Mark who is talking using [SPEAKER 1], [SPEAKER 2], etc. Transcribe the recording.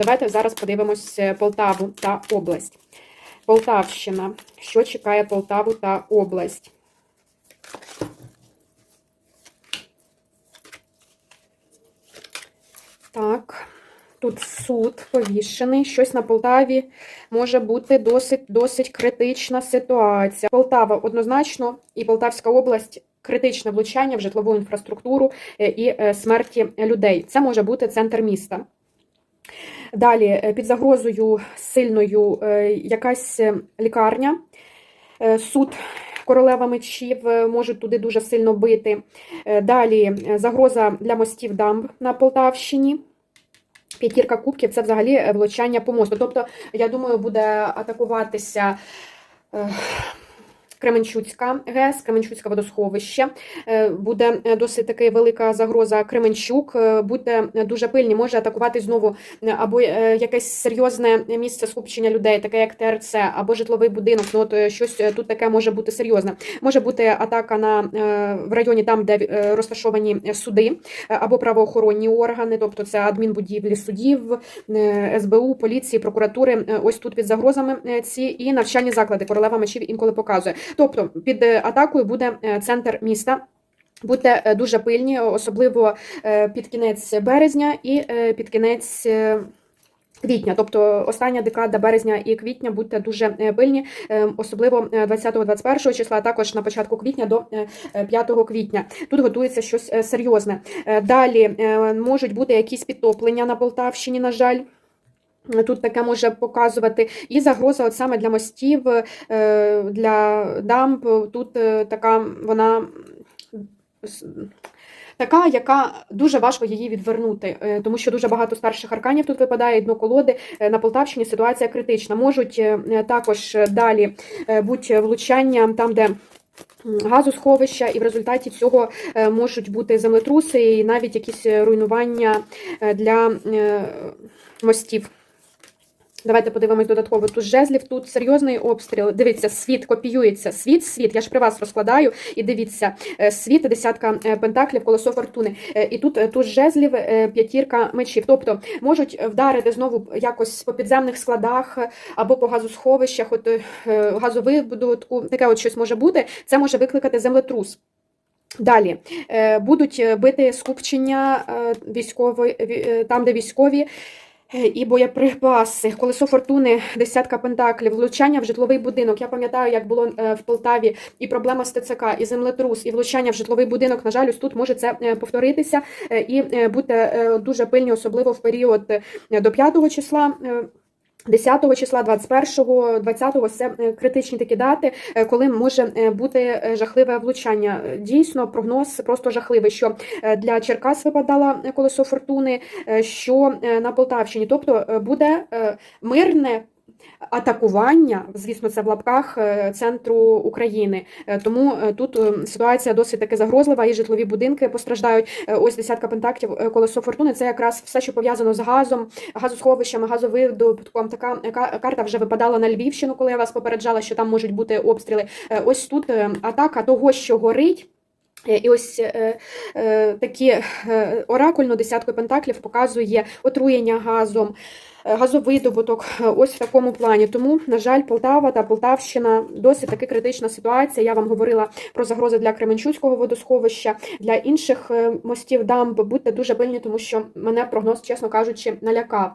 [SPEAKER 1] Давайте зараз подивимось е, Полтаву та область. Полтавщина. Що чекає Полтаву та область? Так, тут суд повішений. Щось на Полтаві може бути досить досить критична ситуація. Полтава однозначно і Полтавська область. Критичне влучання в житлову інфраструктуру е, і е, смерті людей. Це може бути центр міста. Далі е, під загрозою сильною е, якась е, лікарня, суд. Королева мечів можуть туди дуже сильно бити. Далі загроза для мостів дамб на Полтавщині. П'ятірка кубків це взагалі влучання по мосту. Тобто, я думаю, буде атакуватися. Кременчуцька ГЕС, Кременчуцьке водосховище. Е, Буде е, досить таки велика загроза Кременчук. Е, Будьте дуже пильні, може атакувати знову або якесь серйозне місце скупчення людей, таке як ТРЦ, або житловий будинок. Ну от щось тут таке може бути серйозне. Може бути атака на в районі, там, де розташовані суди або правоохоронні органи, тобто це адмінбудівлі судів, СБУ, поліції, прокуратури. Ось тут під загрозами ці і навчальні заклади. Королева мечів інколи показує. Тобто під е, атакою буде е, центр міста. Будьте е, дуже пильні, особливо під кінець березня і під кінець. Квітня, тобто остання декада березня і квітня, будьте дуже пильні, особливо 20-21 числа, а також на початку квітня до е, е, 5 квітня. Тут готується щось серйозне. Далі можуть бути якісь підтоплення на Полтавщині, на жаль. Тут таке може показувати і загроза от саме для мостів, е, для дамб. Тут е, така вона така, яка дуже важко її відвернути, е, тому що дуже багато старших арканів тут випадає, дно колоди. На Полтавщині ситуація критична. Можуть також далі бути влучання там, де. Газосховища, і в результаті цього можуть бути землетруси і навіть якісь руйнування для мостів. Давайте подивимось додатково. Тут жезлів, тут серйозний обстріл. Дивіться, світ копіюється. Світ, світ. Я ж при вас розкладаю. І дивіться, е, світ, десятка е, пентаклів, колесо фортуни. Е, І тут туз жезлів, п'ятірка мечів. Тобто можуть вдарити знову якось по підземних складах або по газосховищах, от е, газовидобутку, таке от щось може бути. Це може викликати землетрус. Далі будуть бити скупчення військової, ві- там, де військові. Е, І боєприпаси, колесо фортуни, десятка пентаклів, влучання в житловий будинок. Я пам'ятаю, як було е, в Полтаві і проблема з ТЦК, і землетрус, і влучання в житловий будинок. На жаль, ось тут може це е, повторитися. І бути дуже пильні, особливо в період до 5 числа. Е, 10 числа, 21-го, 20-го – це е, критичні такі дати, е, коли може е, бути жахливе влучання. Дійсно, прогноз просто жахливий, що для Черкас випадало колесо фортуни, що на Полтавщині. Тобто буде мирне атакування, звісно, це в лапках е, центру України. Е, Тому е, тут ситуація досить таки загрозлива, і житлові будинки постраждають. Ось десятка пентаклів, е, колесо фортуни. Це якраз все, що пов'язано з газом, газосховищами, газовидобутком. Така карта вже випадала на Львівщину, коли я вас попереджала, що там можуть бути обстріли. Ось тут атака того, що горить. І ось е, е, такі е, оракульно десятку пентаклів показує отруєння газом, газовидобуток, е, ось в такому плані. Тому, на жаль, Полтава та Полтавщина досить таки критична ситуація. Я вам говорила про загрози для Кременчуцького водосховища, для інших е, мостів дамб. Будьте дуже пильні, тому що мене прогноз, чесно кажучи, налякав.